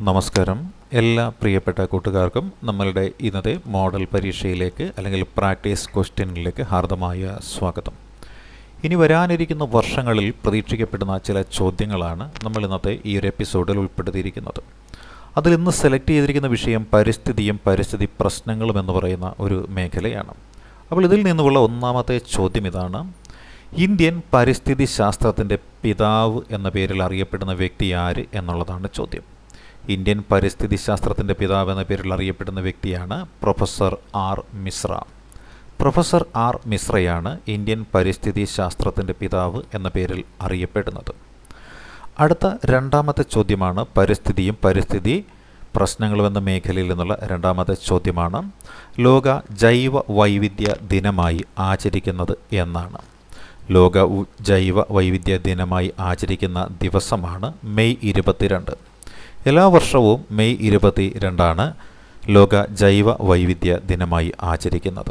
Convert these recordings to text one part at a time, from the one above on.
നമസ്കാരം. എല്ലാ പ്രിയപ്പെട്ട കൂട്ടുകാർക്കും നമ്മളുടെ ഇന്നത്തെ മോഡൽ പരീക്ഷയിലേക്ക് അല്ലെങ്കിൽ പ്രാക്ടീസ് ക്വസ്റ്റ്യനിലേക്ക് ഹാർദമായ സ്വാഗതം. ഇനി വരാനിരിക്കുന്ന വർഷങ്ങളിൽ പ്രതീക്ഷിക്കപ്പെടുന്ന ചില ചോദ്യങ്ങളാണ് നമ്മൾ ഇന്നത്തെ ഈ ഒരു എപ്പിസോഡിൽ ഉൾപ്പെടുത്തിയിരിക്കുന്നത്. അതിൽ ഇന്ന് സെലക്ട് ചെയ്തിരിക്കുന്ന വിഷയം പരിസ്ഥിതിയും പരിസ്ഥിതി പ്രശ്നങ്ങളും എന്ന് പറയുന്ന ഒരു മേഖലയാണ്. അപ്പോൾ ഇതിൽ നിന്നുമുള്ള ഒന്നാമത്തെ ചോദ്യം ഇതാണ്. ഇന്ത്യൻ പരിസ്ഥിതി ശാസ്ത്രത്തിന്റെ പിതാവ് എന്ന പേരിൽ അറിയപ്പെടുന്ന വ്യക്തി ആര് എന്നുള്ളതാണ് ചോദ്യം. ഇന്ത്യൻ പരിസ്ഥിതി ശാസ്ത്രത്തിന്റെ പിതാവ് എന്ന പേരിൽ അറിയപ്പെടുന്ന വ്യക്തിയാണ് professor R Mishra. Professor R മിശ്രയാണ് Indian പരിസ്ഥിതി ശാസ്ത്രത്തിന്റെ പിതാവ് എന്ന പേരിൽ അറിയപ്പെടുന്നത്. അടുത്ത രണ്ടാമത്തെ ചോദ്യമാണ് പരിസ്ഥിതിയും പരിസ്ഥിതി പ്രശ്നങ്ങളും എന്ന മേഖലയിൽ നിന്നുള്ള രണ്ടാമത്തെ ചോദ്യമാണ് ലോക ജൈവ വൈവിധ്യ ദിനമായി ആചരിക്കുന്നത് എന്നാണ്. ലോക ജൈവ വൈവിധ്യ ദിനമായി ആചരിക്കുന്ന ദിവസമാണ് മെയ് ഇരുപത്തിരണ്ട്. എല്ലാ വർഷവും മെയ് ഇരുപത്തി രണ്ടാണ് ലോക ജൈവ വൈവിധ്യ ദിനമായി ആചരിക്കുന്നത്.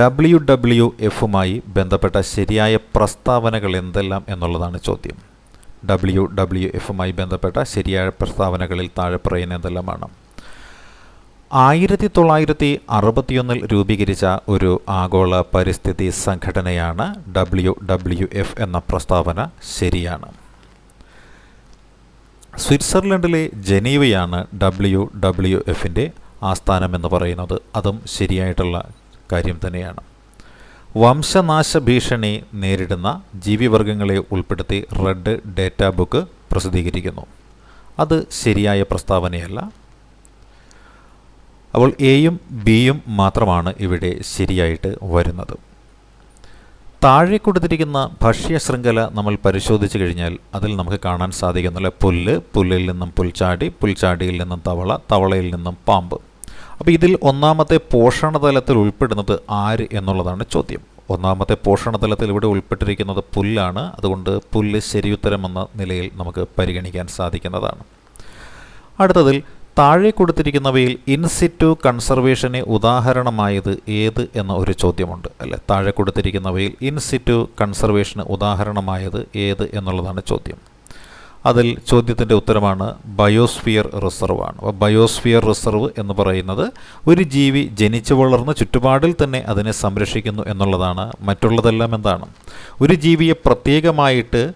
ഡബ്ല്യു ഡബ്ല്യു എഫുമായി ബന്ധപ്പെട്ട ശരിയായ പ്രസ്താവനകൾ എന്തെല്ലാം എന്നുള്ളതാണ് ചോദ്യം. ഡബ്ല്യു ഡബ്ല്യു എഫുമായി ബന്ധപ്പെട്ട ശരിയായ പ്രസ്താവനകളിൽ താഴെ പറയുന്ന എന്തെല്ലാമാണ്? ആയിരത്തി തൊള്ളായിരത്തി അറുപത്തിയൊന്നിൽ രൂപീകരിച്ച ഒരു ആഗോള പരിസ്ഥിതി സംഘടനയാണ് ഡബ്ല്യു ഡബ്ല്യു എഫ് എന്ന പ്രസ്താവന ശരിയാണ്. സ്വിറ്റ്സർലൻഡിലെ ജനീവയാണ് ഡബ്ല്യു ഡബ്ല്യു എഫിന്റെ ആസ്ഥാനം എന്ന് പറയുന്നത്. അതും ശരിയായിട്ടുള്ള കാര്യം തന്നെയാണ്. വംശനാശ ഭീഷണി നേരിടുന്ന ജീവിവർഗങ്ങളെ ഉൾപ്പെടുത്തി റെഡ് ഡേറ്റ ബുക്ക് പ്രസിദ്ധീകരിക്കുന്നു. അത് ശരിയായ പ്രസ്താവനയല്ല. അപ്പോൾ എയും ബിയും മാത്രമാണ് ഇവിടെ ശരിയായിട്ട് വരുന്നത്. താഴെ കൊടുത്തിരിക്കുന്ന ഭക്ഷ്യ ശൃംഖല നമ്മൾ പരിശോധിച്ച് കഴിഞ്ഞാൽ അതിൽ നമുക്ക് കാണാൻ സാധിക്കുന്നില്ല? പുല്ല് പുല്ലിൽ നിന്നും പുൽച്ചാടി പുൽച്ചാടിയിൽ നിന്നും തവള തവളയിൽ നിന്നും പാമ്പ്. അപ്പോൾ ഇതിൽ ഒന്നാമത്തെ പോഷണതലത്തിൽ ഉൾപ്പെടുന്നത് ആര് എന്നുള്ളതാണ് ചോദ്യം. ഒന്നാമത്തെ പോഷണതലത്തിൽ ഇവിടെ ഉൾപ്പെട്ടിരിക്കുന്നത് പുല്ലാണ്. അതുകൊണ്ട് പുല്ല് ശരിയുത്തരം എന്ന നിലയിൽ നമുക്ക് പരിഗണിക്കാൻ സാധിക്കുന്നതാണ്. അടുത്തതിൽ താഴെ കൊടുത്തിരിക്കുന്നവയിൽ ഇൻസിറ്റു കൺസർവേഷന് ഉദാഹരണമായത് ഏത് എന്ന ഒരു ചോദ്യമുണ്ട് അല്ലെ? താഴെ കൊടുത്തിരിക്കുന്നവയിൽ ഇൻസിറ്റു കൺസർവേഷന് ഉദാഹരണമായത് ഏത് എന്നുള്ളതാണ് ചോദ്യം. അതിൽ ചോദ്യത്തിന്റെ ഉത്തരമാണ് ബയോസ്ഫിയർ റിസർവ് ആണ്. അപ്പോൾ ബയോസ്ഫിയർ റിസർവ് എന്ന് പറയുന്നത് ഒരു ജീവി ജനിച്ചു വളർന്ന് ചുറ്റുപാടിൽ തന്നെ അതിനെ സംരക്ഷിക്കുന്നു എന്നുള്ളതാണ് മറ്റുള്ളതെല്ലാം എന്താണ്? ഒരു ജീവിയെ പ്രത്യേകമായിട്ട്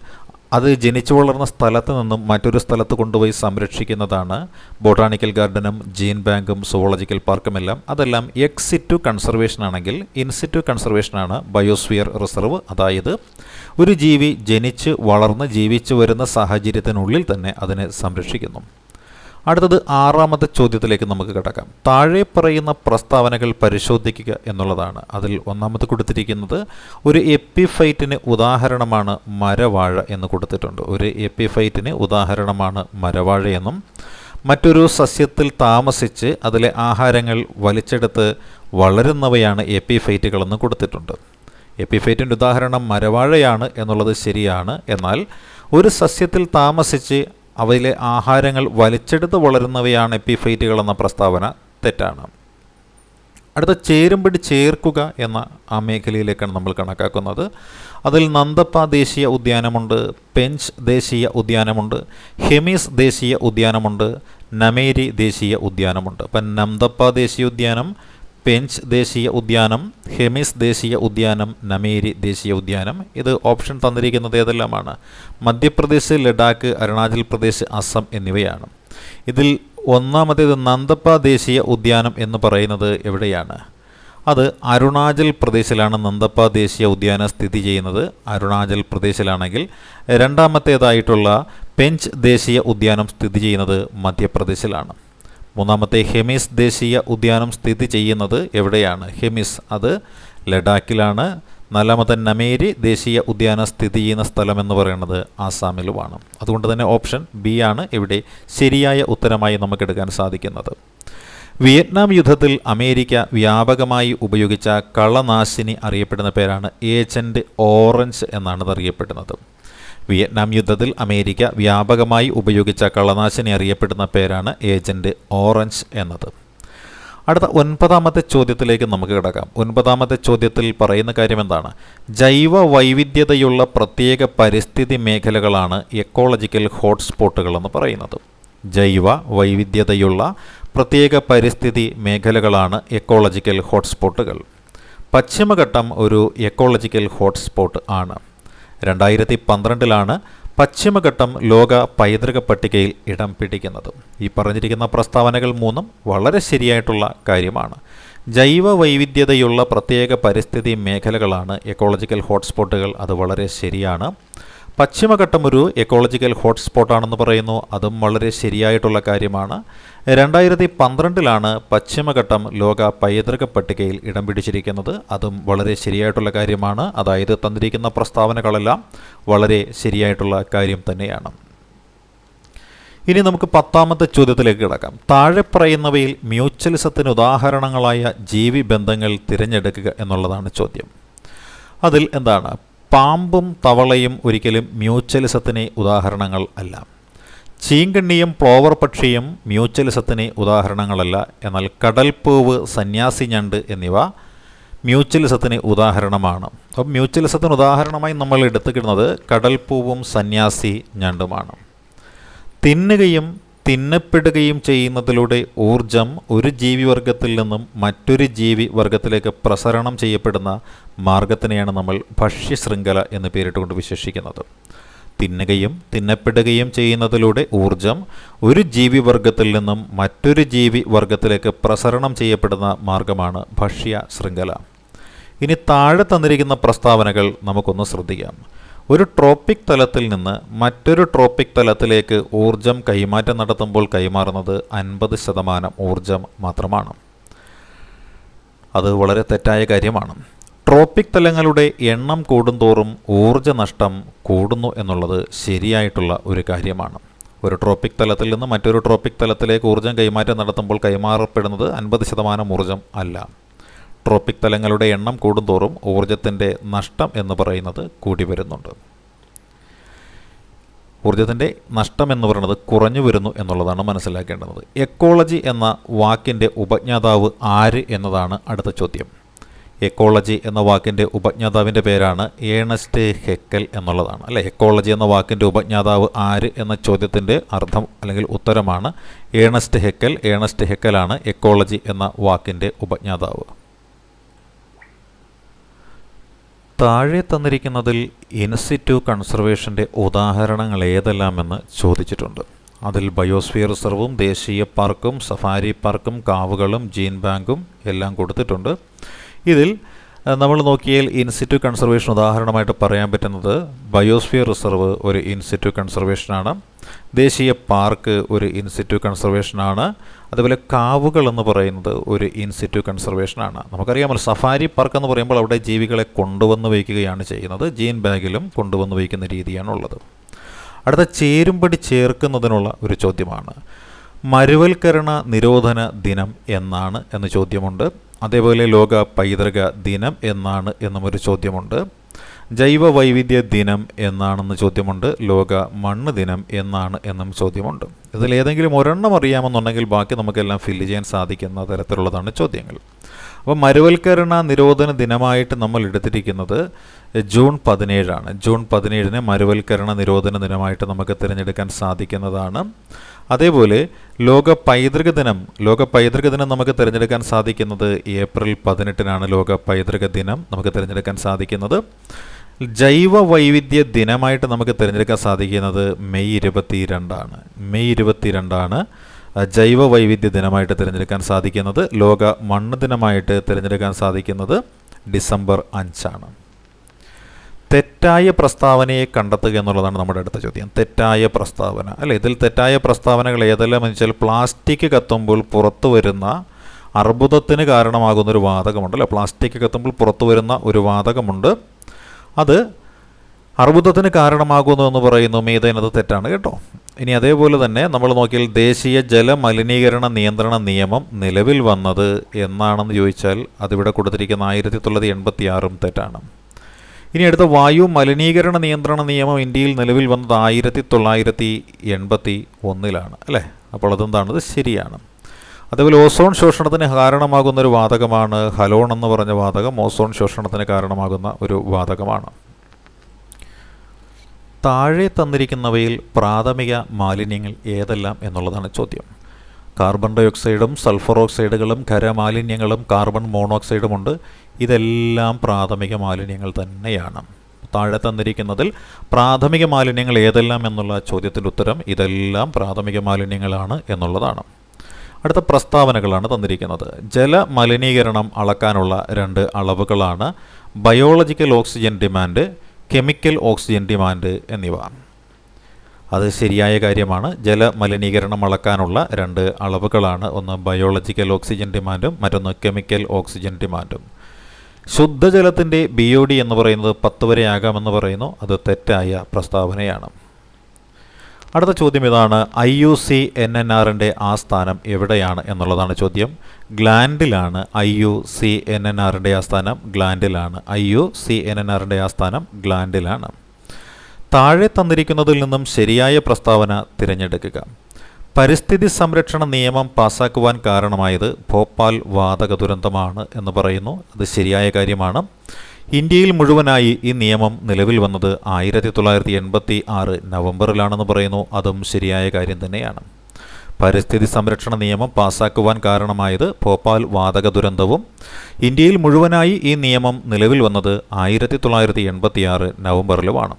അത് ജനിച്ചു വളർന്ന സ്ഥലത്ത് നിന്നും മറ്റൊരു സ്ഥലത്ത് കൊണ്ടുപോയി സംരക്ഷിക്കുന്നതാണ് ബൊട്ടാണിക്കൽ ഗാർഡനും ജീൻ ബാങ്കും സുവോളജിക്കൽ പാർക്കുമെല്ലാം അതെല്ലാം എക്സിറ്റു കൺസർവേഷൻ ആണെങ്കിൽ ഇൻസിറ്റു കൺസർവേഷനാണ് ബയോസ്ഫിയർ റിസർവ്. അതായത് ഒരു ജീവി ജനിച്ച് വളർന്ന് ജീവിച്ചു വരുന്ന സാഹചര്യത്തിനുള്ളിൽ തന്നെ അതിനെ സംരക്ഷിക്കുന്നു. അടുത്തത് ആറാമത്തെ ചോദ്യത്തിലേക്ക് നമുക്ക് കിടക്കാം. താഴെ പറയുന്ന പ്രസ്താവനകൾ പരിശോധിക്കുക എന്നുള്ളതാണ്. അതിൽ ഒന്നാമത് കൊടുത്തിരിക്കുന്നത് ഒരു എപ്പിഫൈറ്റിന് ഉദാഹരണമാണ് മരവാഴ എന്ന് കൊടുത്തിട്ടുണ്ട്. ഒരു എപ്പിഫൈറ്റിന് ഉദാഹരണമാണ് മരവാഴയെന്നും മറ്റൊരു സസ്യത്തിൽ താമസിച്ച് അതിലെ ആഹാരങ്ങൾ വലിച്ചെടുത്ത് വളരുന്നവയാണ് എപ്പിഫൈറ്റുകളെന്ന് കൊടുത്തിട്ടുണ്ട്. എപ്പിഫൈറ്റിന്റെ ഉദാഹരണം മരവാഴയാണ് എന്നുള്ളത് ശരിയാണ്. എന്നാൽ ഒരു സസ്യത്തിൽ താമസിച്ച് അവയിലെ ആഹാരങ്ങൾ വലിച്ചെടുത്ത് വളരുന്നവയാണ് എപ്പിഫൈറ്റുകൾ എന്ന പ്രസ്താവന തെറ്റാണ്. അടുത്ത ചേരുംപടി ചേർക്കുക എന്ന ആ മേഖലയിലേക്കാണ് നമ്മൾ കണക്കാക്കുന്നത്. അതിൽ നന്ദപ്പ ദേശീയ ഉദ്യാനമുണ്ട് പെഞ്ച് ദേശീയ ഉദ്യാനമുണ്ട് ഹെമീസ് ദേശീയ ഉദ്യാനമുണ്ട് നമേരി ദേശീയ ഉദ്യാനമുണ്ട്. അപ്പം നന്ദപ്പ ദേശീയ ഉദ്യാനം പെഞ്ച് ദേശീയ ഉദ്യാനം ഹെമിസ് ദേശീയ ഉദ്യാനം നമേരി ദേശീയ ഉദ്യാനം ഇത് ഓപ്ഷൻ തന്നിരിക്കുന്നത് ഏതെല്ലാമാണ്? മധ്യപ്രദേശ് ലഡാക്ക് അരുണാചൽ പ്രദേശ് അസം എന്നിവയാണ്. ഇതിൽ ഒന്നാമത്തേത് നന്ദപ്പ ദേശീയ ഉദ്യാനം എന്ന് പറയുന്നത് എവിടെയാണ്? അത് അരുണാചൽ പ്രദേശിലാണ് നന്ദപ്പ ദേശീയ ഉദ്യാനം സ്ഥിതി ചെയ്യുന്നത്. അരുണാചൽ പ്രദേശിലാണെങ്കിൽ രണ്ടാമത്തേതായിട്ടുള്ള പെഞ്ച് ദേശീയ ഉദ്യാനം സ്ഥിതി ചെയ്യുന്നത് മധ്യപ്രദേശിലാണ്. മൂന്നാമത്തെ ഹെമിസ് ദേശീയ ഉദ്യാനം സ്ഥിതി ചെയ്യുന്നത് എവിടെയാണ്? ഹെമിസ് അത് ലഡാക്കിലാണ്. നാലാമത്തെ നമേരി ദേശീയ ഉദ്യാനം സ്ഥിതി ചെയ്യുന്ന സ്ഥലം എന്ന് പറയുന്നത് ആസാമിലുമാണ്. അതുകൊണ്ട് തന്നെ ഓപ്ഷൻ ബി ആണ് ഇവിടെ ശരിയായ ഉത്തരമായി നമുക്കെടുക്കാൻ സാധിക്കുന്നത്. വിയറ്റ്നാം യുദ്ധത്തിൽ അമേരിക്ക വ്യാപകമായി ഉപയോഗിച്ച കളനാശിനി അറിയപ്പെടുന്ന പേരാണ് ഏജന്റ് ഓറഞ്ച് എന്നാണ് അറിയപ്പെടുന്നത്. വിയറ്റ്നാം യുദ്ധത്തിൽ അമേരിക്ക വ്യാപകമായി ഉപയോഗിച്ച കളനാശിനി അറിയപ്പെടുന്ന പേരാണ് ഏജന്റ് ഓറഞ്ച് എന്നത്. അടുത്ത ഒൻപതാമത്തെ ചോദ്യത്തിലേക്ക് നമുക്ക് കിടക്കാം. ഒൻപതാമത്തെ ചോദ്യത്തിൽ പറയുന്ന കാര്യം എന്താണ് ജൈവ വൈവിധ്യതയുള്ള പ്രത്യേക പരിസ്ഥിതി മേഖലകളാണ് എക്കോളജിക്കൽ ഹോട്ട്സ്പോട്ടുകൾ എന്ന് പറയുന്നത്. ജൈവ വൈവിധ്യതയുള്ള പ്രത്യേക പരിസ്ഥിതി മേഖലകളാണ് എക്കോളജിക്കൽ ഹോട്ട്സ്പോട്ടുകൾ പശ്ചിമഘട്ടം ഒരു എക്കോളജിക്കൽ ഹോട്ട്സ്പോട്ട് ആണ്. രണ്ടായിരത്തി പന്ത്രണ്ടിലാണ് പശ്ചിമഘട്ടം ലോക പൈതൃക പട്ടികയിൽ ഇടം പിടിക്കുന്നത്. ഈ പറഞ്ഞിരിക്കുന്ന പ്രസ്താവനകൾ മൂന്നും വളരെ ശരിയായിട്ടുള്ള കാര്യമാണ്. ജൈവ വൈവിധ്യതയുള്ള പ്രത്യേക പരിസ്ഥിതി മേഖലകളാണ് എക്കോളജിക്കൽ ഹോട്ട്സ്പോട്ടുകൾ അത് വളരെ ശരിയാണ്. പശ്ചിമഘട്ടം ഒരു എക്കോളജിക്കൽ ഹോട്ട്സ്പോട്ടാണെന്ന് പറയുന്നു. അതും വളരെ ശരിയായിട്ടുള്ള കാര്യമാണ്. രണ്ടായിരത്തി പന്ത്രണ്ടിലാണ് പശ്ചിമഘട്ടം ലോക പൈതൃക പട്ടികയിൽ ഇടം പിടിച്ചിരിക്കുന്നത്. അതും വളരെ ശരിയായിട്ടുള്ള കാര്യമാണ്. അതായത് തന്നിരിക്കുന്ന പ്രസ്താവനകളെല്ലാം വളരെ ശരിയായിട്ടുള്ള കാര്യം തന്നെയാണ്. ഇനി നമുക്ക് പത്താമത്തെ ചോദ്യത്തിലേക്ക് കിടക്കാം. താഴെ പറയുന്നവയിൽ മ്യൂച്വലിസത്തിന് ഉദാഹരണങ്ങളായ ജീവി ബന്ധങ്ങൾ തിരഞ്ഞെടുക്കുക എന്നുള്ളതാണ് ചോദ്യം. അതിൽ എന്താണ്? പാമ്പും തവളയും ഒരിക്കലും മ്യൂച്വലിസത്തിന് ഉദാഹരണങ്ങൾ അല്ല. ചീങ്കണ്ണിയും പ്ലോവർ പക്ഷിയും മ്യൂച്വലിസത്തിന് ഉദാഹരണങ്ങളല്ല. എന്നാൽ കടൽപ്പൂവ് സന്യാസി ഞണ്ട് എന്നിവ മ്യൂച്വലിസത്തിന് ഉദാഹരണമാണ്. അപ്പം മ്യൂച്വലിസത്തിന് ഉദാഹരണമായി നമ്മൾ എടുത്തുകിടുന്നത് കടൽപ്പൂവും സന്യാസി ഞണ്ടുമാണ്. തിന്നുകയും തിന്നപ്പെടുകയും ചെയ്യുന്നതിലൂടെ ഊർജം ഒരു ജീവിവർഗത്തിൽ നിന്നും മറ്റൊരു ജീവി വർഗത്തിലേക്ക് പ്രസരണം ചെയ്യപ്പെടുന്ന മാർഗത്തിനെയാണ് നമ്മൾ ഭക്ഷ്യശൃംഖല എന്ന് പേരിട്ടുകൊണ്ട് വിശേഷിക്കുന്നത്. തിന്നുകയും തിന്നപ്പെടുകയും ചെയ്യുന്നതിലൂടെ ഊർജം ഒരു ജീവി വർഗത്തിൽ നിന്നും മറ്റൊരു ജീവി വർഗത്തിലേക്ക് പ്രസരണം ചെയ്യപ്പെടുന്ന മാർഗമാണ് ഭക്ഷ്യ ശൃംഖല ഇനി താഴെ തന്നിരിക്കുന്ന പ്രസ്താവനകൾ നമുക്കൊന്ന് ശ്രദ്ധിക്കാം. ഒരു ട്രോപ്പിക് തലത്തിൽ നിന്ന് മറ്റൊരു ട്രോപ്പിക് തലത്തിലേക്ക് ഊർജം കൈമാറ്റം നടത്തുമ്പോൾ കൈമാറുന്നത് അൻപത് ശതമാനം ഊർജം മാത്രമാണ്. അത് വളരെ തെറ്റായ കാര്യമാണ്. ട്രോപ്പിക് തലങ്ങളുടെ എണ്ണം കൂടുന്തോറും ഊർജ നഷ്ടം കൂടുന്നു എന്നുള്ളത് ശരിയായിട്ടുള്ള ഒരു കാര്യമാണ്. ഒരു ട്രോപ്പിക് തലത്തിൽ നിന്ന് മറ്റൊരു ട്രോപ്പിക് തലത്തിലേക്ക് ഊർജം കൈമാറ്റം നടത്തുമ്പോൾ കൈമാറപ്പെടുന്നത് അൻപത് ശതമാനം ഊർജം അല്ല. ട്രോപ്പിക് തലങ്ങളുടെ എണ്ണം കൂടുന്തോറും ഊർജത്തിന്റെ നഷ്ടം എന്ന് പറയുന്നത് കൂടി വരുന്നുണ്ട് ഊർജത്തിന്റെ നഷ്ടം എന്ന് പറയുന്നത് കുറഞ്ഞു വരുന്നു എന്നുള്ളതാണ് മനസ്സിലാക്കേണ്ടത്. എക്കോളജി എന്ന വാക്കിന്റെ ഉപജ്ഞാതാവ് ആര് എന്നതാണ് അടുത്ത ചോദ്യം. എക്കോളജി എന്ന വാക്കിന്റെ ഉപജ്ഞാതാവിന്റെ പേരാണ് ഏണസ്റ്റ് ഹെക്കൽ എന്നുള്ളതാണ്. അല്ലെ? എക്കോളജി എന്ന വാക്കിന്റെ ഉപജ്ഞാതാവ് ആര് എന്ന ചോദ്യത്തിന്റെ അർത്ഥം അല്ലെങ്കിൽ ഉത്തരമാണ് ഏണസ്റ്റ് ഹെക്കൽ. ഏണസ്റ്റ് ഹെക്കലാണ് എക്കോളജി എന്ന വാക്കിന്റെ ഉപജ്ഞാതാവ്. താഴെ തന്നിരിക്കുന്നതിൽ ഇൻസിറ്റു കൺസർവേഷന്റെ ഉദാഹരണങ്ങൾ ഏതെല്ലാമെന്ന് ചോദിച്ചിട്ടുണ്ട്. അതിൽ ബയോസ്ഫിയർ റിസർവും ദേശീയ പാർക്കും സഫാരി പാർക്കും കാവുകളും ജീൻ ബാങ്കും എല്ലാം കൊടുത്തിട്ടുണ്ട്. ഇതിൽ നമ്മൾ നോക്കിയാൽ ഇൻസിറ്റു കൺസർവേഷൻ ഉദാഹരണമായിട്ട് പറയാൻ പറ്റുന്നത് ബയോസ്ഫിയർ റിസർവ് ഒരു ഇൻസിറ്റു കൺസർവേഷനാണ്. ദേശീയ പാർക്ക് ഒരു ഇൻസിറ്റു കൺസർവേഷനാണ്. അതുപോലെ കാവുകൾ എന്ന് പറയുന്നത് ഒരു ഇൻസിറ്റു കൺസർവേഷനാണ്. നമുക്കറിയാമല്ലോ സഫാരി പാർക്ക് എന്ന് പറയുമ്പോൾ അവിടെ ജീവികളെ കൊണ്ടുവന്ന് വയ്ക്കുകയാണ് ചെയ്യുന്നത്. ജീൻ ബാഗിലും കൊണ്ടുവന്ന് വയ്ക്കുന്ന രീതിയാണുള്ളത്. അടുത്ത ചേരുംപടി ചേർക്കുന്നതിനുള്ള ഒരു ചോദ്യമാണ് മരുവൽക്കരണ നിരോധന ദിനം എന്നാണ് എന്ന ചോദ്യമുണ്ട്. അതേപോലെ ലോക പൈതൃക ദിനം എന്നാണ് എന്നും ഒരു ചോദ്യമുണ്ട്. ജൈവ വൈവിധ്യ ദിനം എന്നാണെന്ന് ചോദ്യമുണ്ട്. ലോക മണ്ണ് ദിനം എന്നാണ് എന്നും ചോദ്യമുണ്ട്. ഇതിൽ ഏതെങ്കിലും ഒരെണ്ണം അറിയാമെന്നുണ്ടെങ്കിൽ ബാക്കി നമുക്കെല്ലാം ഫില്ല് ചെയ്യാൻ സാധിക്കുന്ന തരത്തിലുള്ളതാണ് ചോദ്യങ്ങൾ. അപ്പോൾ മരുവൽക്കരണ നിരോധന ദിനമായിട്ട് നമ്മൾ എടുത്തിരിക്കുന്നത് ജൂൺ പതിനേഴാണ്. ജൂൺ പതിനേഴിന് മരുവൽക്കരണ നിരോധന ദിനമായിട്ട് നമുക്ക് തിരഞ്ഞെടുക്കാൻ സാധിക്കുന്നതാണ്. അതേപോലെ ലോക പൈതൃക ദിനം ലോക പൈതൃക ദിനം നമുക്ക് തിരഞ്ഞെടുക്കാൻ സാധിക്കുന്നത് ഏപ്രിൽ പതിനെട്ടിനാണ് ലോക പൈതൃക ദിനം നമുക്ക് തിരഞ്ഞെടുക്കാൻ സാധിക്കുന്നത്. ജൈവ വൈവിധ്യ ദിനമായിട്ട് നമുക്ക് തിരഞ്ഞെടുക്കാൻ സാധിക്കുന്നത് മെയ് ഇരുപത്തി രണ്ടാണ് മെയ് ഇരുപത്തി രണ്ടാണ് ജൈവ വൈവിധ്യ ദിനമായിട്ട് തിരഞ്ഞെടുക്കാൻ സാധിക്കുന്നത്. ലോക മണ്ണ് ദിനമായിട്ട് തിരഞ്ഞെടുക്കാൻ സാധിക്കുന്നത് ഡിസംബർ അഞ്ചാണ്. തെറ്റായ പ്രസ്താവനയെ കണ്ടെത്തുക എന്നുള്ളതാണ് നമ്മുടെ അടുത്ത ചോദ്യം. തെറ്റായ പ്രസ്താവന. അല്ലെ? ഇതിൽ തെറ്റായ പ്രസ്താവനകൾ ഏതെല്ലാം എന്ന് വെച്ചാൽ പ്ലാസ്റ്റിക് കത്തുമ്പോൾ പുറത്തു വരുന്ന അർബുദത്തിന് കാരണമാകുന്ന ഒരു വാതകമുണ്ട്. അല്ലെ? പ്ലാസ്റ്റിക് കത്തുമ്പോൾ പുറത്തു വരുന്ന ഒരു വാതകമുണ്ട്. അത് അർബുദത്തിന് കാരണമാകുന്നു എന്ന് പറയുന്നു. മീതേനത് തെറ്റാണ് കേട്ടോ. ഇനി അതേപോലെ തന്നെ നമ്മൾ നോക്കിയാൽ ദേശീയ ജലമലിനീകരണ നിയന്ത്രണ നിയമം നിലവിൽ വന്നത് എന്നാണെന്ന് ചോദിച്ചാൽ അതിവിടെ കൊടുത്തിരിക്കുന്ന ആയിരത്തി തൊള്ളായിരത്തി എൺപത്തി ആറും തെറ്റാണ്. ഇനി അടുത്ത വായു മലിനീകരണ നിയന്ത്രണ നിയമം ഇന്ത്യയിൽ നിലവിൽ വന്നത് ആയിരത്തി തൊള്ളായിരത്തി എൺപത്തി ഒന്നിലാണ് അല്ലേ? അപ്പോൾ അതെന്താണത് ശരിയാണ്. അതേപോലെ ഓസോൺ ശോഷണത്തിന് കാരണമാകുന്ന ഒരു വാതകമാണ് ഹലോൺ എന്ന് പറഞ്ഞ വാതകം. ഓസോൺ ശോഷണത്തിന് കാരണമാകുന്ന ഒരു വാതകമാണ്. താഴെ തന്നിരിക്കുന്നവയിൽ പ്രാഥമിക മാലിന്യങ്ങൾ ഏതെല്ലാം എന്നുള്ളതാണ് ചോദ്യം. കാർബൺ ഡയോക്സൈഡും സൾഫർ ഓക്സൈഡുകളും ഖരമാലിന്യങ്ങളും കാർബൺ മോണോക്സൈഡും ഉണ്ട്. ഇതെല്ലാം പ്രാഥമിക മാലിന്യങ്ങൾ തന്നെയാണ്. താഴെ തന്നിരിക്കുന്നതിൽ പ്രാഥമിക മാലിന്യങ്ങൾ ഏതെല്ലാം എന്നുള്ള ചോദ്യത്തിന്റെ ഉത്തരം ഇതെല്ലാം പ്രാഥമിക മാലിന്യങ്ങളാണ് എന്നുള്ളതാണ്. അടുത്ത പ്രസ്താവനകളാണ് തന്നിരിക്കുന്നത്. ജലമലിനീകരണം അളക്കാനുള്ള രണ്ട് അളവുകളാണ് biological oxygen demand chemical oxygen demand എന്നിവ. അത് ശരിയായ കാര്യമാണ്. ജലമലിനീകരണം അളക്കാനുള്ള രണ്ട് അളവുകളാണ്. ഒന്ന് ബയോളജിക്കൽ ഓക്സിജൻ ഡിമാൻഡും മറ്റൊന്ന് കെമിക്കൽ ഓക്സിജൻ ഡിമാൻഡും ശുദ്ധജലത്തിന്റെ ബി ഒ ഡി എന്ന് പറയുന്നത് പത്ത് വരെ ആകാമെന്ന് പറയുന്നു. അത് തെറ്റായ പ്രസ്താവനയാണ്. അടുത്ത ചോദ്യം ഇതാണ്. I U C N N ആറിന്റെ ആസ്ഥാനം എവിടെയാണ് എന്നുള്ളതാണ് ചോദ്യം. ഗ്ലാൻഡിലാണ് I U C N N ആറിന്റെ ആസ്ഥാനം ഗ്ലാൻഡിലാണ്. I U C N N ആറിന്റെ ആസ്ഥാനം ഗ്ലാൻഡിലാണ്. താഴെ തന്നിരിക്കുന്നതിൽ നിന്നും ശരിയായ പ്രസ്താവന തിരഞ്ഞെടുക്കുക. പരിസ്ഥിതി സംരക്ഷണ നിയമം പാസാക്കുവാൻ കാരണമായത് ഭോപ്പാൽ വാതക ദുരന്തമാണ് എന്ന് പറയുന്നു. അത് ശരിയായ കാര്യമാണ്. ഇന്ത്യയിൽ മുഴുവനായി ഈ നിയമം നിലവിൽ വന്നത് ആയിരത്തി തൊള്ളായിരത്തി എൺപത്തി ആറ് നവംബറിലാണെന്ന് പറയുന്നു. അതും ശരിയായ കാര്യം തന്നെയാണ്. പരിസ്ഥിതി സംരക്ഷണ നിയമം പാസാക്കുവാൻ കാരണമായത് ഭോപ്പാൽ വാതക ദുരന്തവും ഇന്ത്യയിൽ മുഴുവനായി ഈ നിയമം നിലവിൽ വന്നത് ആയിരത്തി തൊള്ളായിരത്തി എൺപത്തി ആറ് നവംബറിലുമാണ്.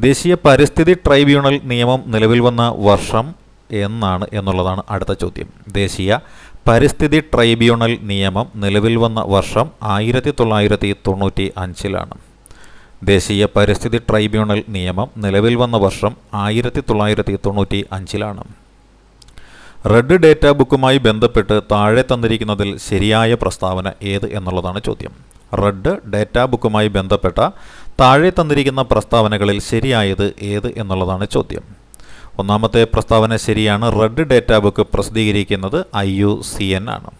ദേശീയ പരിസ്ഥിതി ട്രൈബ്യൂണൽ നിയമം നിലവിൽ വന്ന വർഷം എന്നാണ് എന്നുള്ളതാണ് അടുത്ത ചോദ്യം. ദേശീയ പരിസ്ഥിതി ട്രൈബ്യൂണൽ നിയമം നിലവിൽ വന്ന വർഷം ആയിരത്തി തൊള്ളായിരത്തി തൊണ്ണൂറ്റി അഞ്ചിലാണ് ദേശീയ പരിസ്ഥിതി ട്രൈബ്യൂണൽ നിയമം നിലവിൽ വന്ന വർഷം ആയിരത്തി തൊള്ളായിരത്തി തൊണ്ണൂറ്റി അഞ്ചിലാണ് റെഡ് ഡേറ്റ ബുക്കുമായി ബന്ധപ്പെട്ട് താഴെ തന്നിരിക്കുന്നതിൽ ശരിയായ പ്രസ്താവന ഏത് എന്നുള്ളതാണ് ചോദ്യം. റെഡ് ഡേറ്റ ബുക്കുമായി ബന്ധപ്പെട്ട താഴെ തന്നിരിക്കുന്ന പ്രസ്താവനകളിൽ ശരിയായത് ഏത് എന്നുള്ളതാണ് ചോദ്യം. ഒന്നാമത്തെ പ്രസ്താവന ശരിയാണ്. റെഡ് ഡേറ്റ ബുക്ക് പ്രസിദ്ധീകരിക്കുന്നത് ഐ യു സി എൻ ആണ്.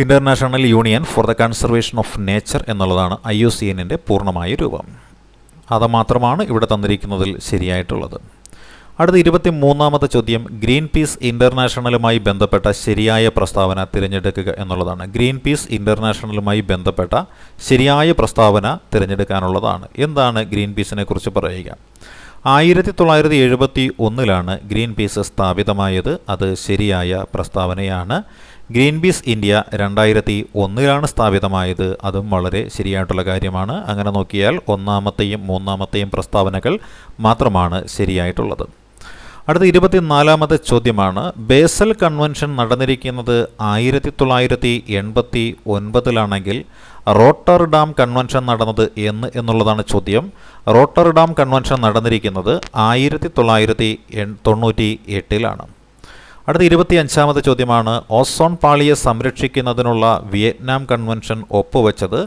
International union for the conservation of nature എന്നുള്ളതാണ് ഐ യു സി എന്നിന്റെ പൂർണമായ രൂപം. അത് മാത്രമാണ് ഇവിടെ തന്നിരിക്കുന്നതിൽ ശരിയായിട്ടുള്ളത്. അടുത്ത ഇരുപത്തി മൂന്നാമത്തെ ചോദ്യം ഗ്രീൻ പീസ് ഇന്റർനാഷണലുമായി ബന്ധപ്പെട്ട ശരിയായ പ്രസ്താവന തിരഞ്ഞെടുക്കുക എന്നുള്ളതാണ്. ഗ്രീൻ പീസ് ഇന്റർനാഷണലുമായി ബന്ധപ്പെട്ട ശരിയായ പ്രസ്താവന തിരഞ്ഞെടുക്കാനുള്ളതാണ്. എന്താണ് ഗ്രീൻ പീസിനെ കുറിച്ച് പറയുക? ആയിരത്തി തൊള്ളായിരത്തി എഴുപത്തി ഒന്നിലാണ് ഗ്രീൻ പീസ് സ്ഥാപിതമായത്. അത് ശരിയായ പ്രസ്താവനയാണ്. ഗ്രീൻ പീസ് ഇന്ത്യ രണ്ടായിരത്തി ഒന്നിലാണ് സ്ഥാപിതമായത്. അതും വളരെ ശരിയായിട്ടുള്ള കാര്യമാണ്. അങ്ങനെ നോക്കിയാൽ ഒന്നാമത്തെയും മൂന്നാമത്തെയും പ്രസ്താവനകൾ മാത്രമാണ് ശരിയായിട്ടുള്ളത്. അടുത്ത ഇരുപത്തിനാലാമത്തെ ചോദ്യമാണ്. ബേസൽ കൺവെൻഷൻ നടന്നിരിക്കുന്നത് ആയിരത്തി തൊള്ളായിരത്തി എൺപത്തി ഒൻപതിലാണെങ്കിൽ റോട്ടർഡാം കൺവെൻഷൻ നടന്നത് എന്ന് എന്നുള്ളതാണ് ചോദ്യം. റോട്ടർഡാം കൺവെൻഷൻ നടന്നിരിക്കുന്നത് ആയിരത്തി തൊള്ളായിരത്തി എൺ തൊണ്ണൂറ്റി എട്ടിലാണ് അടുത്ത ഇരുപത്തി അഞ്ചാമത്തെ ചോദ്യമാണ്. ഓസോൺ പാളിയെ സംരക്ഷിക്കുന്നതിനുള്ള വിയറ്റ്നാം കൺവെൻഷൻ ഒപ്പുവെച്ചത്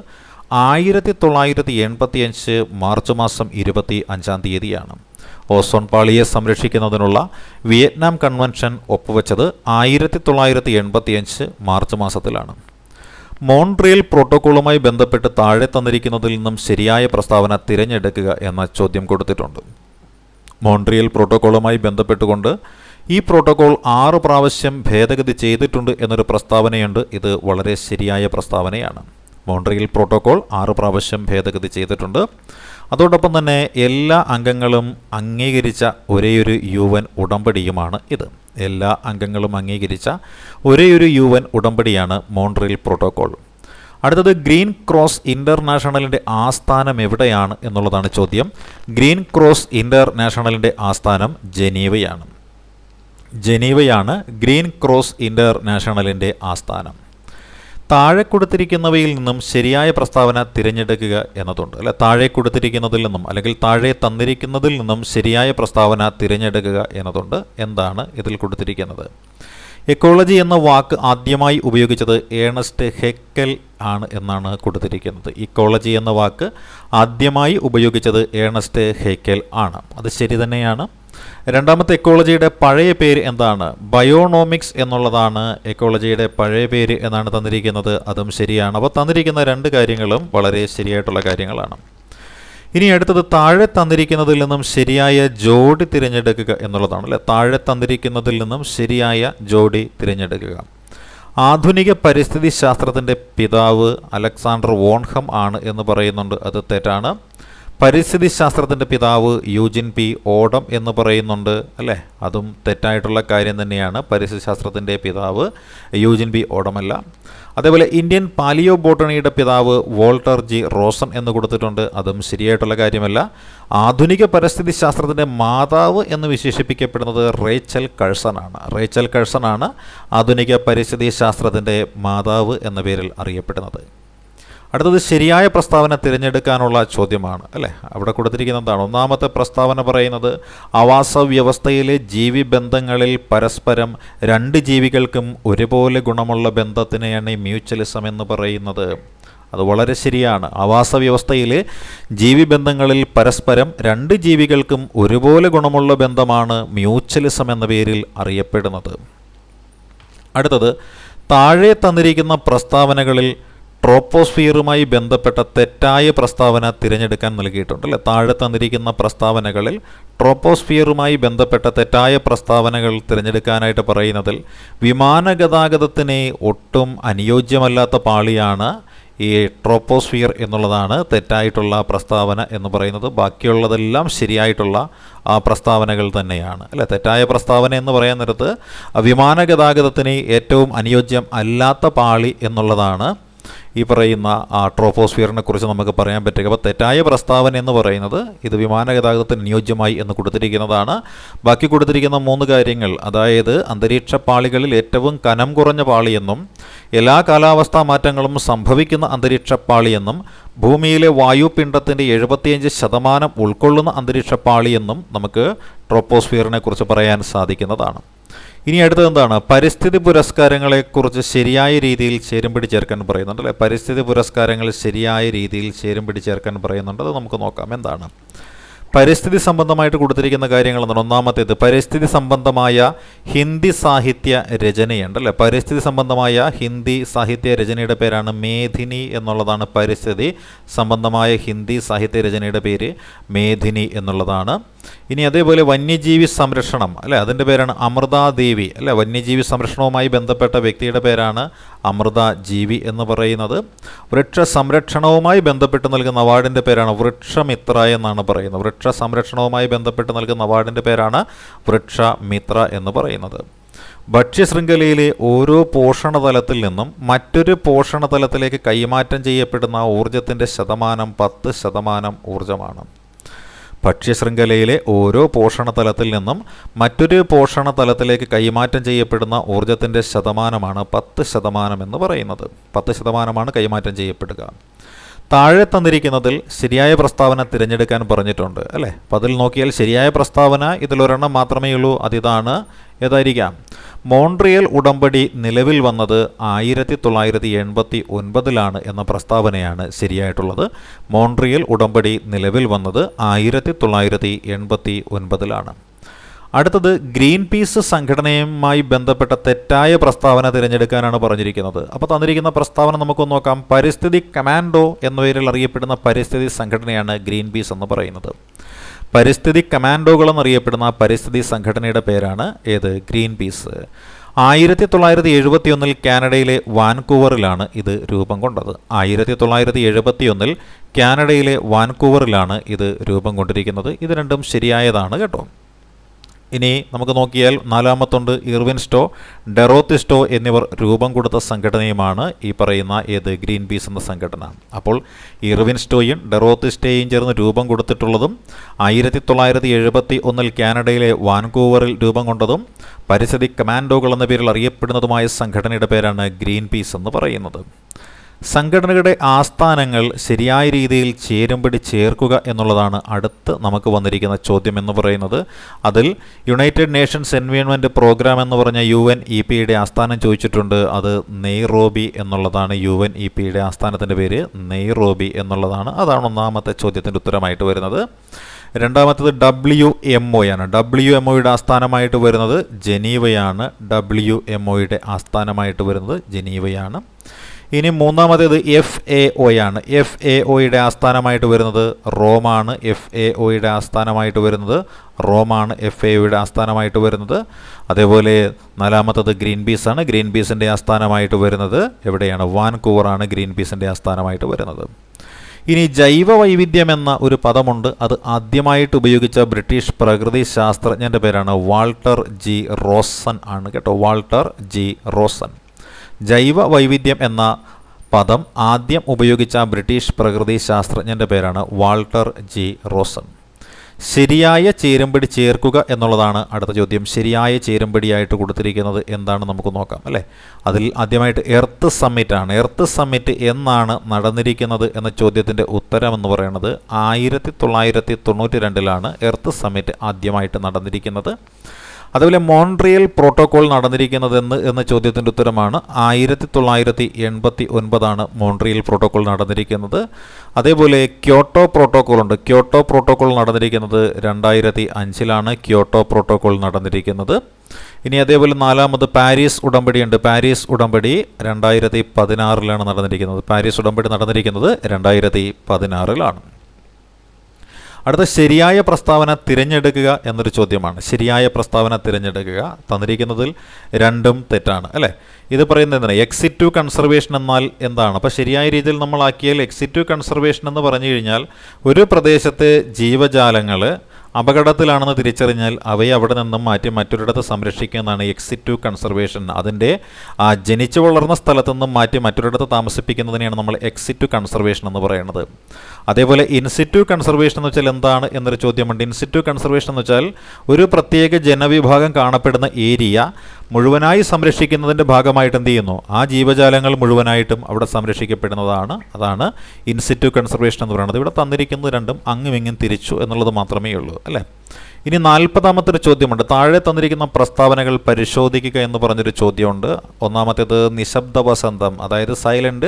ആയിരത്തി തൊള്ളായിരത്തി എൺപത്തി അഞ്ച് മാർച്ച് മാസം ഇരുപത്തി അഞ്ചാം തീയതിയാണ്. ഓസോൺ പാളിയെ സംരക്ഷിക്കുന്നതിനുള്ള വിയറ്റ്നാം കൺവെൻഷൻ ഒപ്പുവെച്ചത് ആയിരത്തി തൊള്ളായിരത്തി എൺപത്തി അഞ്ച് മാർച്ച് മാസത്തിലാണ്. മോൺട്രിയൽ പ്രോട്ടോക്കോളുമായി ബന്ധപ്പെട്ട് താഴെ തന്നിരിക്കുന്നതിൽ നിന്നും ശരിയായ പ്രസ്താവന തിരഞ്ഞെടുക്കുക എന്ന ചോദ്യം കൊടുത്തിട്ടുണ്ട്. മോൺട്രിയൽ പ്രോട്ടോക്കോളുമായി ബന്ധപ്പെട്ടുകൊണ്ട് ഈ പ്രോട്ടോകോൾ ആറ് പ്രാവശ്യം ഭേദഗതി ചെയ്തിട്ടുണ്ട് എന്നൊരു പ്രസ്താവനയുണ്ട്. ഇത് വളരെ ശരിയായ പ്രസ്താവനയാണ്. മോൺട്രിയൽ പ്രോട്ടോകോൾ ആറ് പ്രാവശ്യം ഭേദഗതി ചെയ്തിട്ടുണ്ട്. അതോടൊപ്പം തന്നെ എല്ലാ അംഗങ്ങളും അംഗീകരിച്ച ഒരേയൊരു യു എൻ ഉടമ്പടിയുമാണ് ഇത്. എല്ലാ അംഗങ്ങളും അംഗീകരിച്ച ഒരേയൊരു യു എൻ ഉടമ്പടിയാണ് മോൺട്രിയൽ പ്രോട്ടോകോൾ. അടുത്തത് ഗ്രീൻ ക്രോസ് ഇന്റർനാഷണലിന്റെ ആസ്ഥാനം എവിടെയാണ് എന്നുള്ളതാണ് ചോദ്യം. ഗ്രീൻ ക്രോസ് ഇന്റർനാഷണലിന്റെ ആസ്ഥാനം ജനീവയാണ്. ജനീവയാണ് ഗ്രീൻ ക്രോസ് ഇന്റർനാഷണലിന്റെ ആസ്ഥാനം. താഴെ കൊടുത്തിരിക്കുന്നവയിൽ നിന്നും ശരിയായ പ്രസ്താവന തിരഞ്ഞെടുക്കുക എന്നതുണ്ട്. അല്ലെ? താഴെ കൊടുത്തിരിക്കുന്നതിൽ നിന്നും അല്ലെങ്കിൽ താഴെ തന്നിരിക്കുന്നതിൽ നിന്നും ശരിയായ പ്രസ്താവന തിരഞ്ഞെടുക്കുക എന്നതുണ്ട്. എന്താണ് ഇതിൽ കൊടുത്തിരിക്കുന്നത്? എക്കോളജി എന്ന വാക്ക് ആദ്യമായി ഉപയോഗിച്ചത് ഏണസ്റ്റ് ഹെക്കൽ ആണ് എന്നാണ് കൊടുത്തിരിക്കുന്നത്. ഇക്കോളജി എന്ന വാക്ക് ആദ്യമായി ഉപയോഗിച്ചത് ഏണസ്റ്റ് ഹെക്കൽ ആണ്. അത് ശരി തന്നെയാണ്. രണ്ടാമത്തെ എക്കോളജിയുടെ പഴയ പേര് എന്താണ്? ബയോണോമിക്സ് എന്നുള്ളതാണ് എക്കോളജിയുടെ പഴയ പേര് എന്നാണ് തന്നിരിക്കുന്നത്. അതും ശരിയാണ്. അപ്പോൾ തന്നിരിക്കുന്ന രണ്ട് കാര്യങ്ങളും വളരെ ശരിയായിട്ടുള്ള കാര്യങ്ങളാണ്. ഇനി അടുത്തത് താഴെ തന്നിരിക്കുന്നതിൽ നിന്നും ശരിയായ ജോഡി തിരഞ്ഞെടുക്കുക എന്നുള്ളതാണ് അല്ലെ? താഴെ തന്നിരിക്കുന്നതിൽ നിന്നും ശരിയായ ജോഡി തിരഞ്ഞെടുക്കുക. ആധുനിക പരിസ്ഥിതി ശാസ്ത്രത്തിന്റെ പിതാവ് അലക്സാണ്ടർ വോൺഹം ആണ് എന്ന് പറയുന്നുണ്ട്. അത് തെറ്റാണ്. പരിസ്ഥിതി ശാസ്ത്രത്തിന്റെ പിതാവ് യൂജിൻ പി. ഓടം എന്ന് പറയുന്നുണ്ട് അല്ലേ? അതും തെറ്റായിട്ടുള്ള കാര്യം തന്നെയാണ്. പരിസ്ഥിതി ശാസ്ത്രത്തിന്റെ പിതാവ് യൂജിൻ പി. ഓടമല്ല. അതേപോലെ ഇന്ത്യൻ പാലിയോ ബോട്ടണിയുടെ പിതാവ് വോൾട്ടർ ജി. റോസൺ എന്ന് കൊടുത്തിട്ടുണ്ട്. അതും ശരിയായിട്ടുള്ള കാര്യമല്ല. ആധുനിക പരിസ്ഥിതി ശാസ്ത്രത്തിന്റെ മാതാവ് എന്ന് വിശേഷിപ്പിക്കപ്പെടുന്നത് റേച്ചൽ കഴ്സണാണ് റേച്ചൽ കഴ്സണാണ് ആധുനിക പരിസ്ഥിതി ശാസ്ത്രത്തിന്റെ മാതാവ് എന്ന പേരിൽ അറിയപ്പെടുന്നത്. അടുത്തത് ശരിയായ പ്രസ്താവന തിരഞ്ഞെടുക്കാനുള്ള ചോദ്യമാണ് അല്ലേ? അവിടെ കൊടുത്തിരിക്കുന്ന എന്താണ്? ഒന്നാമത്തെ പ്രസ്താവന പറയുന്നത് ആവാസ വ്യവസ്ഥയിലെ ജീവി ബന്ധങ്ങളിൽ പരസ്പരം രണ്ട് ജീവികൾക്കും ഒരുപോലെ ഗുണമുള്ള ബന്ധത്തിനെയാണ് ഈ മ്യൂച്വലിസം എന്ന് പറയുന്നത്. അത് വളരെ ശരിയാണ്. ആവാസ ജീവി ബന്ധങ്ങളിൽ പരസ്പരം രണ്ട് ജീവികൾക്കും ഒരുപോലെ ഗുണമുള്ള ബന്ധമാണ് മ്യൂച്വലിസം എന്ന പേരിൽ അറിയപ്പെടുന്നത്. അടുത്തത് താഴെ തന്നിരിക്കുന്ന പ്രസ്താവനകളിൽ ട്രോപ്പോസ്ഫിയറുമായി ബന്ധപ്പെട്ട തെറ്റായ പ്രസ്താവന തിരഞ്ഞെടുക്കാൻ നൽകിയിട്ടുണ്ട് അല്ലെ? താഴെ തന്നിരിക്കുന്ന പ്രസ്താവനകളിൽ ട്രോപ്പോസ്ഫിയറുമായി ബന്ധപ്പെട്ട തെറ്റായ പ്രസ്താവനകൾ തിരഞ്ഞെടുക്കാനായിട്ട് പറയുന്നതിൽ വിമാന ഗതാഗതത്തിന് ഒട്ടും അനുയോജ്യമല്ലാത്ത പാളിയാണ് ഈ ട്രോപ്പോസ്ഫിയർ എന്നുള്ളതാണ് തെറ്റായിട്ടുള്ള പ്രസ്താവന എന്ന് പറയുന്നത്. ബാക്കിയുള്ളതെല്ലാം ശരിയായിട്ടുള്ള ആ പ്രസ്താവനകൾ തന്നെയാണ്. അല്ലെ? തെറ്റായ പ്രസ്താവന എന്ന് പറയാൻ നേരത്ത് വിമാന ഗതാഗതത്തിന് ഏറ്റവും അനുയോജ്യം അല്ലാത്ത പാളി എന്നുള്ളതാണ് ഈ പറയുന്ന ട്രോപ്പോസ്ഫിയറിനെ കുറിച്ച് നമുക്ക് പറയാൻ പറ്റുക. അപ്പോൾ തെറ്റായ പ്രസ്താവന എന്ന് പറയുന്നത് ഇത് വിമാന ഗതാഗതത്തിന് അനുയോജ്യമായി എന്ന് കൊടുത്തിരിക്കുന്നതാണ്. ബാക്കി കൊടുത്തിരിക്കുന്ന മൂന്ന് കാര്യങ്ങൾ അതായത് അന്തരീക്ഷ പാളികളിൽ ഏറ്റവും കനം കുറഞ്ഞ പാളിയെന്നും എല്ലാ കാലാവസ്ഥാ മാറ്റങ്ങളും സംഭവിക്കുന്ന അന്തരീക്ഷ പാളിയെന്നും ഭൂമിയിലെ വായുപിണ്ഡത്തിന്റെ എഴുപത്തിയഞ്ച് ശതമാനം ഉൾക്കൊള്ളുന്ന അന്തരീക്ഷ പാളിയെന്നും നമുക്ക് ട്രോപ്പോസ്ഫിയറിനെ കുറിച്ച് പറയാൻ സാധിക്കുന്നതാണ്. ഇനി അടുത്തത് എന്താണ്? പരിസ്ഥിതി പുരസ്കാരങ്ങളെ പുരസ്കാരങ്ങളെക്കുറിച്ച് ശരിയായ രീതിയിൽ ചേരുംപിടി ചേർക്കാൻ പറയുന്നുണ്ട് അല്ലേ? പരിസ്ഥിതി പുരസ്കാരങ്ങൾ ശരിയായ രീതിയിൽ ചേരുംപിടി ചേർക്കാൻ പറയുന്നുണ്ട്. അത് നമുക്ക് നോക്കാം. എന്താണ്? പരിസ്ഥിതി സംബന്ധമായിട്ട് കൊടുത്തിരിക്കുന്ന കാര്യങ്ങൾ എന്താണ്? ഒന്നാമത്തേത് പരിസ്ഥിതി സംബന്ധമായ ഹിന്ദി സാഹിത്യ രചനയുണ്ട് അല്ലേ? പരിസ്ഥിതി സംബന്ധമായ ഹിന്ദി സാഹിത്യ രചനയുടെ പേരാണ് മേധിനി എന്നുള്ളതാണ് പരിസ്ഥിതി സംബന്ധമായ ഹിന്ദി സാഹിത്യ രചനയുടെ പേര് മേധിനി എന്നുള്ളതാണ്. ഇനി അതേപോലെ വന്യജീവി സംരക്ഷണം അല്ലേ? അതിന്റെ പേരാണ് അമൃതാദേവി അല്ലേ? വന്യജീവി സംരക്ഷണവുമായി ബന്ധപ്പെട്ട വ്യക്തിയുടെ പേരാണ് അമൃത ജീവി എന്ന് പറയുന്നത്. വൃക്ഷ സംരക്ഷണവുമായി ബന്ധപ്പെട്ട് നൽകുന്ന അവാർഡിന്റെ പേരാണ് വൃക്ഷമിത്ര എന്നാണ് പറയുന്നത്. വൃക്ഷ സംരക്ഷണവുമായി ബന്ധപ്പെട്ട് നൽകുന്ന അവാർഡിന്റെ പേരാണ് വൃക്ഷമിത്ര എന്ന് പറയുന്നത്. ഭക്ഷ്യശൃംഖലയിലെ ഓരോ പോഷണതലത്തിൽ നിന്നും മറ്റൊരു പോഷണതലത്തിലേക്ക് കൈമാറ്റം ചെയ്യപ്പെടുന്ന ഊർജത്തിന്റെ ശതമാനം പത്ത് ശതമാനം ഊർജമാണ് ഭക്ഷ്യശൃംഖലയിലെ ഓരോ പോഷണതലത്തിൽ നിന്നും മറ്റൊരു പോഷണതലത്തിലേക്ക് കൈമാറ്റം ചെയ്യപ്പെടുന്ന ഊർജത്തിന്റെ ശതമാനമാണ് പത്ത് ശതമാനം എന്ന് പറയുന്നത്. പത്ത് ശതമാനമാണ് കൈമാറ്റം ചെയ്യപ്പെടുക. താഴെ തന്നിരിക്കുന്നതിൽ ശരിയായ പ്രസ്താവന തിരഞ്ഞെടുക്കാൻ പറഞ്ഞിട്ടുണ്ട് അല്ലേ? അപ്പോൾ അതിൽ നോക്കിയാൽ ശരിയായ പ്രസ്താവന ഇതിലൊരെണ്ണം മാത്രമേ ഉള്ളൂ അതിതാണ് ഏതായിരിക്കാം? മോൺട്രിയൽ ഉടമ്പടി നിലവിൽ വന്നത് ആയിരത്തി തൊള്ളായിരത്തി എൺപത്തി ഒൻപതിലാണ് എന്ന പ്രസ്താവനയാണ് ശരിയായിട്ടുള്ളത്. മോൺട്രിയൽ ഉടമ്പടി നിലവിൽ വന്നത് ആയിരത്തി തൊള്ളായിരത്തി എൺപത്തി ഒൻപതിലാണ് അടുത്തത് ഗ്രീൻ പീസ് സംഘടനയുമായി ബന്ധപ്പെട്ട തെറ്റായ പ്രസ്താവന തിരഞ്ഞെടുക്കാനാണ് പറഞ്ഞിരിക്കുന്നത്. അപ്പോൾ തന്നിരിക്കുന്ന പ്രസ്താവന നമുക്കൊന്ന് നോക്കാം. പരിസ്ഥിതി കമാൻഡോ എന്ന പേരിൽ അറിയപ്പെടുന്ന പരിസ്ഥിതി സംഘടനയാണ് ഗ്രീൻ പീസ് എന്ന് പറയുന്നത്. പരിസ്ഥിതി കമാൻഡോകൾ എന്നറിയപ്പെടുന്ന പരിസ്ഥിതി സംഘടനയുടെ പേരാണ് ഏത്? ഗ്രീൻ പീസ് ആയിരത്തി തൊള്ളായിരത്തി എഴുപത്തി ഒന്നിൽ കാനഡയിലെ വാൻകൂവറിലാണ് ഇത് രൂപം കൊണ്ടത്. ആയിരത്തി തൊള്ളായിരത്തി എഴുപത്തി ഒന്നിൽ കാനഡയിലെ വാൻകൂവറിലാണ് ഇത് രൂപം കൊണ്ടിരിക്കുന്നത്. ഇത് രണ്ടും ശരിയായതാണ് കേട്ടോ. ഇനി നമുക്ക് നോക്കിയാൽ നാലാമത്തുണ്ട് ഇർവിൻ സ്റ്റോ ഡെറോത്തി സ്റ്റോ എന്നിവർ രൂപം കൊടുത്ത സംഘടനയുമാണ് ഈ പറയുന്ന ഏത് ഗ്രീൻ പീസ് എന്ന സംഘടന. അപ്പോൾ ഇർവിൻ സ്റ്റോയും ഡെറോത്തി സ്റ്റേയും ചേർന്ന് രൂപം കൊടുത്തിട്ടുള്ളതും ആയിരത്തി തൊള്ളായിരത്തി എഴുപത്തി ഒന്നിൽ കാനഡയിലെ വാൻകൂവറിൽ രൂപം കൊണ്ടതും പരിസ്ഥിതി കമാൻഡോകൾ എന്ന പേരിൽ അറിയപ്പെടുന്നതുമായ സംഘടനയുടെ പേരാണ് ഗ്രീൻ പീസ് എന്ന് പറയുന്നത്. സംഘടനകളുടെ ആസ്ഥാനങ്ങൾ ശരിയായ രീതിയിൽ ചേരുംപടി ചേർക്കുക എന്നുള്ളതാണ് അടുത്ത് നമുക്ക് വന്നിരിക്കുന്ന ചോദ്യം എന്ന് പറയുന്നത്. അതിൽ യുണൈറ്റഡ് നേഷൻസ് എൻവയോൺമെന്റ് പ്രോഗ്രാം എന്ന് പറഞ്ഞ യു എൻ ഇ പിയുടെ ആസ്ഥാനം ചോദിച്ചിട്ടുണ്ട്. അത് നെയ്റോബി എന്നുള്ളതാണ് യു എൻ ഇ പിയുടെ ആസ്ഥാനത്തിന്റെ പേര്. നെയ്റോബി എന്നുള്ളതാണ്. അതാണ് ഒന്നാമത്തെ ചോദ്യത്തിന്റെ ഉത്തരമായിട്ട് വരുന്നത്. രണ്ടാമത്തത് ഡബ്ല്യു എം ഒ ആണ് ഡബ്ല്യു എം ഒയുടെ ആസ്ഥാനമായിട്ട് വരുന്നത് ജനീവയാണ്. ഡബ്ല്യു എം ഒയുടെ ആസ്ഥാനമായിട്ട് വരുന്നത് ജനീവയാണ്. ഇനി മൂന്നാമത്തേത് എഫ് എ ഒ ആണ്. എഫ് എ ഒയുടെ ആസ്ഥാനമായിട്ട് വരുന്നത് റോമാണ്. എഫ് എ ഒയുടെ ആസ്ഥാനമായിട്ട് വരുന്നത് റോമാണ്. എഫ് എ ഒയുടെ ആസ്ഥാനമായിട്ട് വരുന്നത് അതേപോലെ നാലാമത്തത് ഗ്രീൻ പീസ് ആണ്. ഗ്രീൻ പീസിന്റെ ആസ്ഥാനമായിട്ട് വരുന്നത് എവിടെയാണ്? വാൻകൂവറാണ് ഗ്രീൻ പീസിന്റെ ആസ്ഥാനമായിട്ട് വരുന്നത്. ഇനി ജൈവ വൈവിധ്യം എന്ന ഒരു പദമുണ്ട്. അത് ആദ്യമായിട്ട് ഉപയോഗിച്ച ബ്രിട്ടീഷ് പ്രകൃതി ശാസ്ത്രജ്ഞന്റെ പേരാണ് വാൾട്ടർ ജി റോസൻ ആണ് കേട്ടോ. വാൾട്ടർ ജി റോസൻ ജൈവ വൈവിധ്യം എന്ന പദം ആദ്യം ഉപയോഗിച്ച ബ്രിട്ടീഷ് പ്രകൃതി ശാസ്ത്രജ്ഞന്റെ പേരാണ് വാൾട്ടർ ജി. റോസൺ. ശരിയായ ചേരുമ്പടി ചേർക്കുക എന്നുള്ളതാണ് അടുത്ത ചോദ്യം. ശരിയായ ചേരുമ്പടിയായിട്ട് കൊടുത്തിരിക്കുന്നത് എന്താണ് നമുക്ക് നോക്കാം അല്ലേ? അതിൽ ആദ്യമായിട്ട് എർത്ത് സമ്മിറ്റ് ആണ്. എർത്ത് സമ്മിറ്റ് എന്നാണ് നടന്നിരിക്കുന്നത് എന്ന ചോദ്യത്തിന്റെ ഉത്തരം എന്ന് പറയുന്നത് ആയിരത്തി തൊള്ളായിരത്തി തൊണ്ണൂറ്റി രണ്ടിലാണ് എർത്ത് സമ്മിറ്റ് ആദ്യമായിട്ട് നടന്നിരിക്കുന്നത്. അതുപോലെ മോൺട്രിയൽ പ്രോട്ടോകോൾ നടന്നിരിക്കുന്നതെന്ന് എന്ന ചോദ്യത്തിന്റെ ഉത്തരമാണ് ആയിരത്തി തൊള്ളായിരത്തി എൺപത്തി ഒൻപതാണ് മോൺട്രിയൽ പ്രോട്ടോകോൾ നടന്നിരിക്കുന്നത്. അതേപോലെ ക്യോട്ടോ പ്രോട്ടോകോൾ ഉണ്ട്. ക്യോട്ടോ പ്രോട്ടോകോൾ നടന്നിരിക്കുന്നത് രണ്ടായിരത്തി അഞ്ചിലാണ് ക്യോട്ടോ പ്രോട്ടോകോൾ നടന്നിരിക്കുന്നത്. ഇനി അതേപോലെ നാലാമത് പാരീസ് ഉടമ്പടിയുണ്ട്. പാരീസ് ഉടമ്പടി രണ്ടായിരത്തി പതിനാറിലാണ് നടന്നിരിക്കുന്നത്. പാരീസ് ഉടമ്പടി നടന്നിരിക്കുന്നത് രണ്ടായിരത്തി പതിനാറിലാണ് അടുത്ത ശരിയായ പ്രസ്താവന തിരഞ്ഞെടുക്കുക എന്നൊരു ചോദ്യമാണ്. ശരിയായ പ്രസ്താവന തിരഞ്ഞെടുക്കുക തന്നിരിക്കുന്നതിൽ രണ്ടും തെറ്റാണ് അല്ലേ? ഇത് പറയുന്നത് എന്താണ്? എക്സിറ്റ് ടു കൺസർവേഷൻ എന്നാൽ എന്താണ്? അപ്പോൾ ശരിയായ രീതിയിൽ എക്സിറ്റ് ടു കൺസർവേഷൻ എന്ന് പറഞ്ഞു കഴിഞ്ഞാൽ ഒരു പ്രദേശത്തെ ജീവജാലങ്ങൾ അപകടത്തിലാണെന്ന് തിരിച്ചറിഞ്ഞാൽ അവയെ അവിടെ നിന്നും മാറ്റി മറ്റൊരിടത്ത് സംരക്ഷിക്കുന്നതാണ് എക്സിറ്റ് ടു കൺസർവേഷൻ അതിന്റെ ജനിച്ചു വളർന്ന സ്ഥലത്തു നിന്നും മാറ്റി മറ്റൊരിടത്ത് താമസിപ്പിക്കുന്നതിനെയാണ് നമ്മൾ എക്സിറ്റ് ടു കൺസർവേഷൻ എന്ന് പറയുന്നത്. അതേപോലെ ഇൻസിറ്റു കൺസർവേഷൻ എന്ന് വെച്ചാൽ എന്താണ് എന്നൊരു ചോദ്യമുണ്ട്. ഇൻസിറ്റു കൺസർവേഷൻ എന്ന് വെച്ചാൽ ഒരു പ്രത്യേക ജനവിഭാഗം കാണപ്പെടുന്ന ഏരിയ മുഴുവനായി സംരക്ഷിക്കുന്നതിന്റെ ഭാഗമായിട്ട് എന്ത് ചെയ്യുന്നു? ആ ജീവജാലങ്ങൾ മുഴുവനായിട്ടും അവിടെ സംരക്ഷിക്കപ്പെടുന്നതാണ്. അതാണ് ഇൻസിറ്റു കൺസർവേഷൻ എന്ന് പറയുന്നത്. ഇവിടെ തന്നിരിക്കുന്നത് രണ്ടും അങ്ങും ഇങ്ങും തിരിച്ചു എന്നുള്ളത് മാത്രമേ ഉള്ളൂ അല്ലേ? ഇനി നാൽപ്പതാമത്തൊരു ചോദ്യമുണ്ട്. താഴെ തന്നിരിക്കുന്ന പ്രസ്താവനകൾ പരിശോധിക്കുക എന്ന് പറഞ്ഞൊരു ചോദ്യമുണ്ട്. ഒന്നാമത്തേത് നിശബ്ദ വസന്തം അതായത് സൈലന്റ്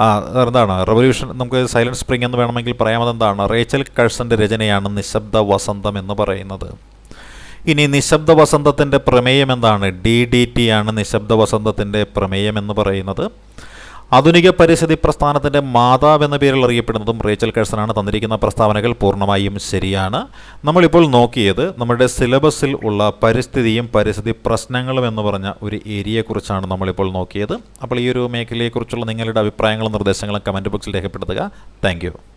ആ എന്താണ്? റവല്യൂഷൻ നമുക്ക് സൈലന്റ് സ്പ്രിംഗ് എന്ന് വേണമെങ്കിൽ പറയാം. അതെന്താണ്? റേച്ചൽ കഴ്സന്റെ രചനയാണ് നിശബ്ദ വസന്തം എന്ന് പറയുന്നത്. ഇനി നിശബ്ദ വസന്തത്തിന്റെ പ്രമേയം എന്താണ് ഡി ഡി ടി ആണ് നിശബ്ദ വസന്തത്തിന്റെ പ്രമേയം എന്ന് പറയുന്നത്. ആധുനിക പരിസ്ഥിതി പ്രസ്ഥാനത്തിന്റെ മാതാവ് എന്ന പേരിൽ അറിയപ്പെടുന്നതും റേച്ചൽ കേഴ്സനാണ് തന്നിരിക്കുന്ന പ്രസ്താവനകൾ പൂർണമായും ശരിയാണ്. നമ്മളിപ്പോൾ നോക്കിയത് നമ്മുടെ സിലബസിൽ ഉള്ള പരിസ്ഥിതിയും പരിസ്ഥിതി പ്രശ്നങ്ങളും എന്ന് പറഞ്ഞ ഒരു ഏരിയയെക്കുറിച്ചാണ് നമ്മളിപ്പോൾ നോക്കിയത്. അപ്പോൾ ഈ ഒരു മേഖലയെക്കുറിച്ചുള്ള നിങ്ങളുടെ അഭിപ്രായങ്ങളും നിർദ്ദേശങ്ങളും കമന്റ് ബോക്സിൽ രേഖപ്പെടുത്തുക. താങ്ക്